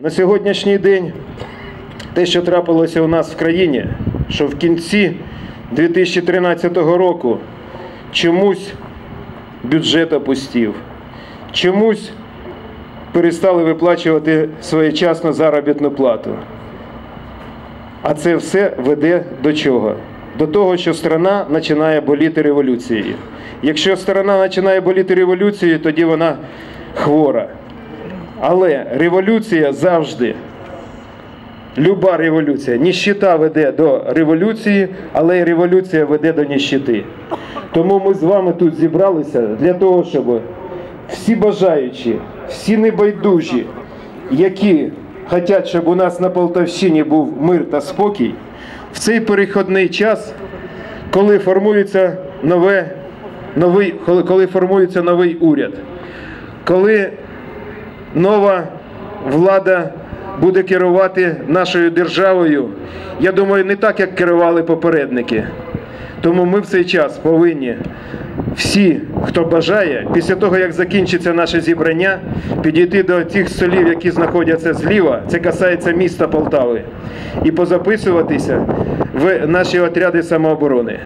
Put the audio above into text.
На сьогоднішній день те, що трапилося у нас в країні, що в кінці 2013 року чомусь бюджет опустів, чомусь перестали виплачувати своєчасно заробітну плату. А це все веде до чого? До того, що страна починає боліти революцією. Якщо страна починає боліти революцією, тоді вона хвора. Але революція завжди, люба революція, ніщита веде до революції, але й революція веде до ніщити. Тому ми з вами тут зібралися для того, щоб всі бажаючі, всі небайдужі, які хочуть, щоб у нас на Полтавщині був мир та спокій, в цей перехідний час, коли формується нове, новий, коли формується новий уряд, коли нова влада буде керувати нашою державою, я думаю, не так, як керували попередники. Тому ми в цей час повинні всі, хто бажає, після того, як закінчиться наше зібрання, підійти до тих столів, які знаходяться зліва, це касається міста Полтави, і позаписуватися в наші отряди самооборони.